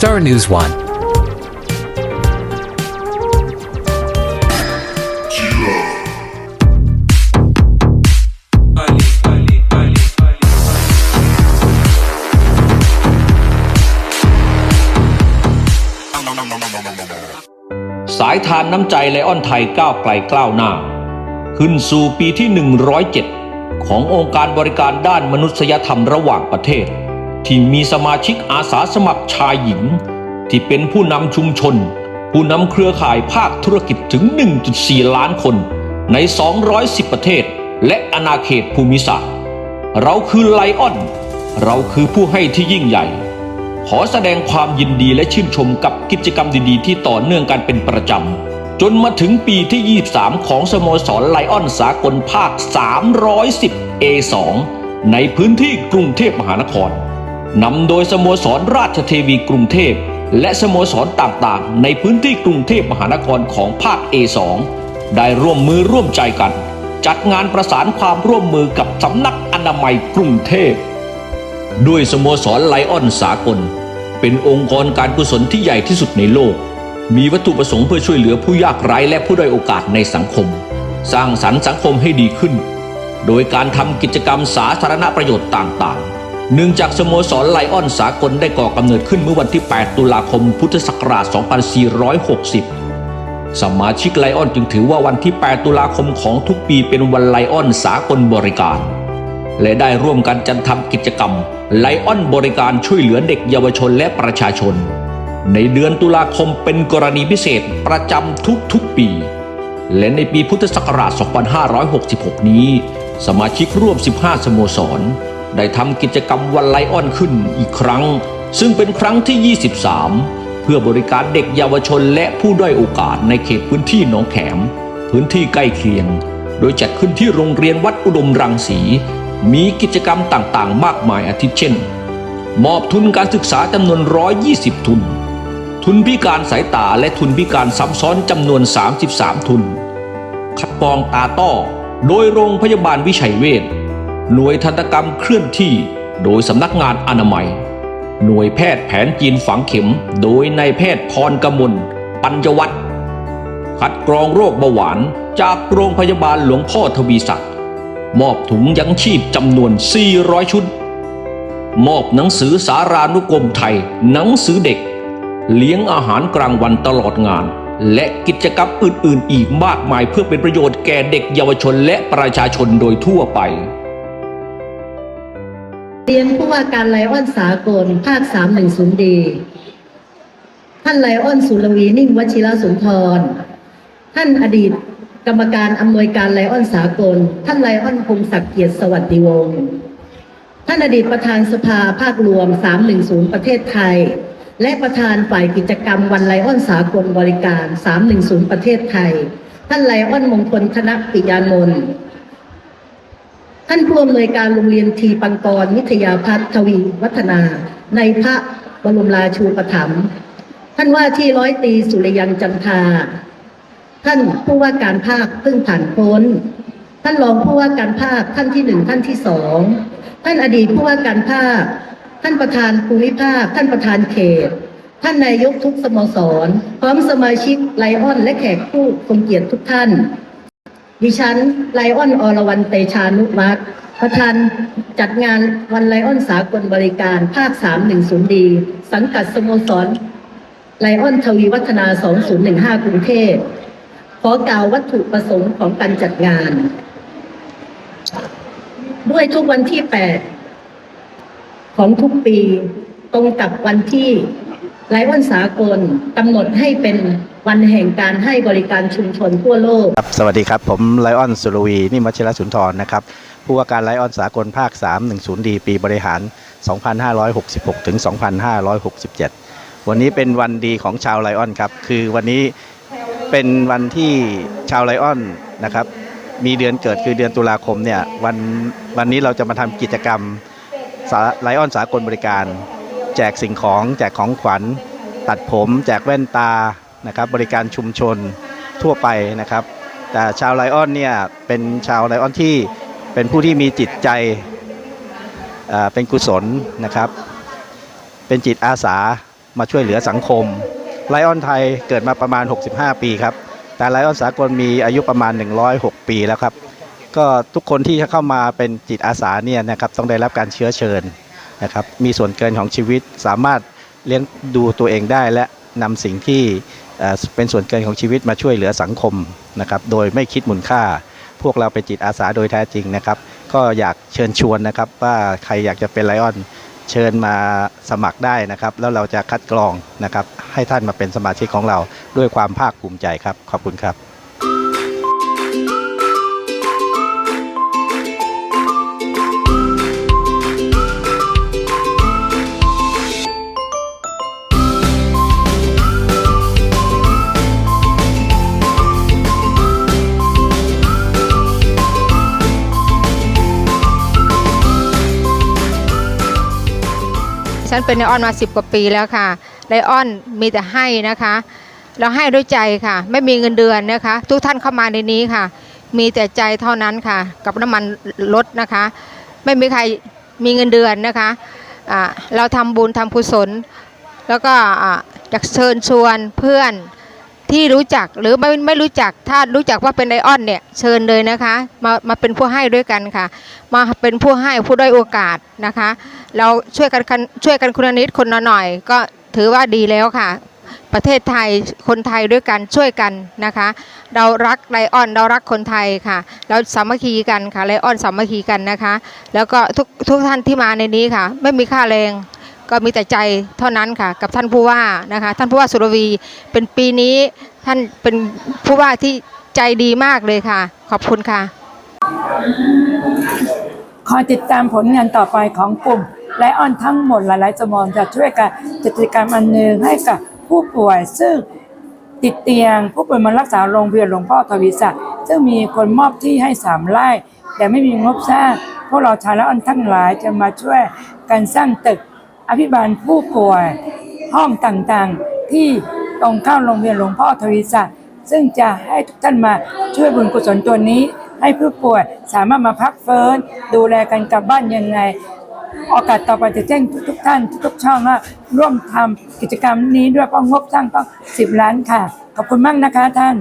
Star News 1. สายทานน้ำใจไลออนไทยก้าวไกลกล้าวหน้า ขึ้นสู่ปีที่ 107 ขององค์การบริการด้านมนุษยธรรมระหว่างประเทศ ที่มีสมาชิกอาสาสมัครชายหญิง ที่เป็นผู้นำชุมชน ผู้นำเครือข่ายภาคธุรกิจถึง 1.4 ล้านคน ใน 210 ประเทศ และอาณาเขตภูมิศาสตร์ เราคือไลออน เราคือผู้ให้ที่ยิ่งใหญ่ ขอแสดงความยินดีและชื่นชมกับกิจกรรมดีๆ ที่ต่อเนื่องกันเป็นประจำ จนมาถึงปีที่ 23 ของสโมสรไลออนสากลภาค 310 A2 ในพื้นที่กรุงเทพมหานคร นำโดยสโมสรราชเทวีกรุงเทพ และสโมสรต่างๆ ในพื้นที่กรุงเทพมหานครของภาค A2 ได้ร่วมมือร่วมใจกัน จัดงานประสานความร่วมมือกับสำนักอนามัยกรุงเทพ ด้วยสโมสรไลออนสากล เป็นองค์กรการกุศลที่ใหญ่ที่สุดในโลก มีวัตถุประสงค์เพื่อช่วยเหลือผู้ยากไร้และผู้ด้อยโอกาสในสังคม สร้างสรรค์สังคมให้ดีขึ้น โดยการทำกิจกรรมสาธารณประโยชน์ต่างๆ เนื่องจากสโมสรไลออนสากลได้ก่อกำเนิดขึ้นเมื่อวันที่ 8 ตุลาคมพุทธศักราช 2460 สมาชิกไลออนจึงถือว่าวันที่ 8 ตุลาคมของทุกปีเป็นวันไลออนสากลบริการ และได้ร่วมกันจัดทำกิจกรรมไลออนบริการช่วยเหลือเด็กเยาวชนและประชาชน ในเดือนตุลาคมเป็นกรณีพิเศษประจำทุกๆปี และในปีพุทธศักราช 2566 นี้ สมาชิกร่วม 15 สโมสร ได้ทำกิจกรรมวันไลออนขึ้นอีกครั้ง ซึ่งเป็นครั้งที่ 23 เพื่อบริการเด็กเยาวชนและผู้ด้อยโอกาสในเขตพื้นที่หนองแขม พื้นที่ใกล้เคียง โดยจัดขึ้นที่โรงเรียนวัดอุดมรังสี มีกิจกรรมต่างๆ มากมายอาทิเช่น มอบทุนการศึกษาจำนวน 120 ทุน ทุนพิการสายตาและทุนพิการซ้ำซ้อนจำนวน 33 ทุน คัดกรองตาต้อโดยโรงพยาบาลวิชัยเวช หน่วยทันตกรรมเคลื่อนที่ โดยสำนักงานอนามัย หน่วยแพทย์แผนจีนฝังเข็ม โดยนายแพทย์พรกมลปัญญวัฒน์คัดกรองโรคเบาหวานจากโรงพยาบาลหลวงพ่อทวีศักดิ์มอบถุงยังชีพจำนวน 400 ชุด มอบหนังสือสารานุกรมไทย หนังสือเด็ก เลี้ยงอาหารกลางวันตลอดงาน และกิจกรรมอื่น ๆ อีกมากมายเพื่อเป็นประโยชน์แก่เด็กเยาวชนและประชาชนโดยทั่วไป เรียนผู้ว่าการไลออนสากล ภาค 310ดีท่านไลออนสุรวีนิ่งวชิรสุนทร ท่านอดีตกรรมการอำนวยการไลออนสากล ท่านไลออนพงศักดิ์เกียรติสวัสดิวงศ์ท่านอดีตประธานสภาภาครวม 310 ประเทศไทย และประธานฝ่ายกิจกรรมวันไลออนสากลบริการ 310 ประเทศไทย ท่านไลออนมงคลธนปิยานนท์ ท่านผู้อำนวยการโรงเรียนทีปังกรวิทยาพัฒน์ทวีวัฒนา ในพระบรมราชูปถัมภ์ท่านว่าที่ร้อยตีสุริยันจันทา ท่านผู้ว่าการภาคเพิ่งผ่านพ้น ท่านรองผู้ว่าการภาคท่านที่หนึ่งท่านที่สองท่านอดีตผู้ว่าการภาค ท่านประธานภูมิภาค ท่านประธานเขต ท่านนายกทุกสโมสร พร้อมสมาชิกไลออนและแขกผู้ทรงเกียรติทุกท่าน ดิฉันไลออนอรวรรณเตชานุวัฒน์ประธานจัดงานวันไลออนสากลบริการ ภาค 310 ดี สังกัดสโมสรไลออนทวีวัฒนา 2015 กรุงเทพขอกล่าววัตถุประสงค์ของการจัดงาน ด้วยทุกวันที่ 8 ของทุกปีตรงกับวันที่ไลออนสากลกำหนดให้เป็น วันแห่งการให้บริการชุมชนทั่วโลก ครับสวัสดีครับ ผมไลออนสุรวีนิมวชิรสุนทรนะครับ ผู้ว่าการไลออนสากลภาค 310 ดี ปีบริหาร 2566 ถึง 2567 วันนี้เป็นวันดีของชาวไลออนครับ คือวันนี้เป็นวันที่ชาวไลออนนะครับ มีเดือนเกิดคือเดือนตุลาคมเนี่ยวันวันนี้เราจะมาทำกิจกรรมไลออนสากลบริการ แจกสิ่งของ แจกของขวัญ ตัดผม แจกแว่นตา นะครับบริการชุมชนทั่วไปนะครับ แต่ชาวไลออนเนี่ยเป็นชาวไลออนที่เป็นผู้ที่มีจิตใจเป็นกุศลนะครับ เป็นจิตอาสามาช่วยเหลือสังคมไลออนไทยเกิดมาประมาณ 65 ปีครับ แต่ไลออนสากลมีอายุประมาณ 106 ปีแล้วครับ ก็ทุกคนที่จะเข้ามาเป็นจิตอาสาเนี่ยนะครับต้องได้รับการเชื้อเชิญนะครับ มีส่วนเกินของชีวิตสามารถเลี้ยงดูตัวเองได้และนำสิ่งที่ เป็นส่วนเกินของชีวิตมาช่วยเหลือสังคมนะครับโดยไม่คิดมูลค่า พวกเราเป็นจิตอาสาโดยแท้จริงนะครับ ก็อยากเชิญชวนนะครับว่าใครอยากจะเป็นไลออนเชิญมาสมัครได้นะครับ แล้วเราจะคัดกรองนะครับให้ท่านมาเป็นสมาชิกของเราด้วยความภาคภูมิใจครับ ขอบคุณครับ ฉันเป็นไลออนมาสิบกว่าปีแล้วค่ะไลออนมีแต่ให้นะคะ เราให้ด้วยใจค่ะ ไม่มีเงินเดือนนะคะ ทุกท่านเข้ามาในนี้ค่ะ มีแต่ใจเท่านั้นค่ะ กับน้ำมันลดนะคะ ไม่มีใครมีเงินเดือนนะคะอ่าเราทำบุญทำกุศล แล้วก็อยากเชิญชวนเพื่อนที่รู้จักหรือไม่ไม่รู้จักถ้ารู้จักว่าเป็นไลออนเนี่ยเชิญเลยนะคะ มามาเป็นผู้ให้ด้วยกันค่ะ มาเป็นผู้ให้ผู้ได้อยโอกาสนะคะ เราช่วยกันช่วยกันคนละนิดคนละหน่อย ก็ถือว่าดีแล้วค่ะ ประเทศไทยคนไทยด้วยกันช่วยกันนะคะ เรารักไลออนเรารักคนไทยค่ะ เราสามัคคีกันค่ะไลออนสามัคคีกันนะคะ แล้วก็ทุกทุกท่านที่มาในนี้ค่ะ ไม่มีค่าแรงก็มีแต่ใจเท่านั้นค่ะ กับท่านผู้ว่านะคะ ท่านผู้ว่าสุรวีเป็นปีนี้ท่านเป็นผู้ว่าที่ใจดีมากเลยค่ะ ขอบคุณค่ะ คอยติดตามผลงานต่อไปของกลุ่ม ไลออนทั้งหมดหลายๆจำนวนจะช่วยกันจัดกิจกรรมอันหนึ่งให้กับผู้ป่วย ซึ่งติดเตียง ผู้ป่วยมารักษาโรงพยาบาลหลวงพ่อทวีศักดิ์ซึ่งมีคนมอบที่ให้สามไร่ แต่ไม่มีงบสร้างพวกเราชาวไลออนทั้งหลายจะมาช่วยกันสร้างตึกอภิบาลผู้ป่วย ห้องต่างๆ ที่ตรงข้ามโรงพยาบาลหลวงพ่อทวีศักดิ์ซึ่งจะให้ทุกท่านมาช่วยบุญกุศลตัวนี้ ให้ผู้ป่วยสามารถมาพักเฟินดูแลกันกลับบ้านยังไง โอกาสต่อไปจะแจ้งทุกๆท่านทุกๆช่องว่าร่วมทำกิจกรรมนี้ด้วยเพราะงบสร้างต้อง 10 ล้านค่ะ ขอบคุณมากนะคะท่าน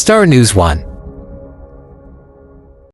Star News 1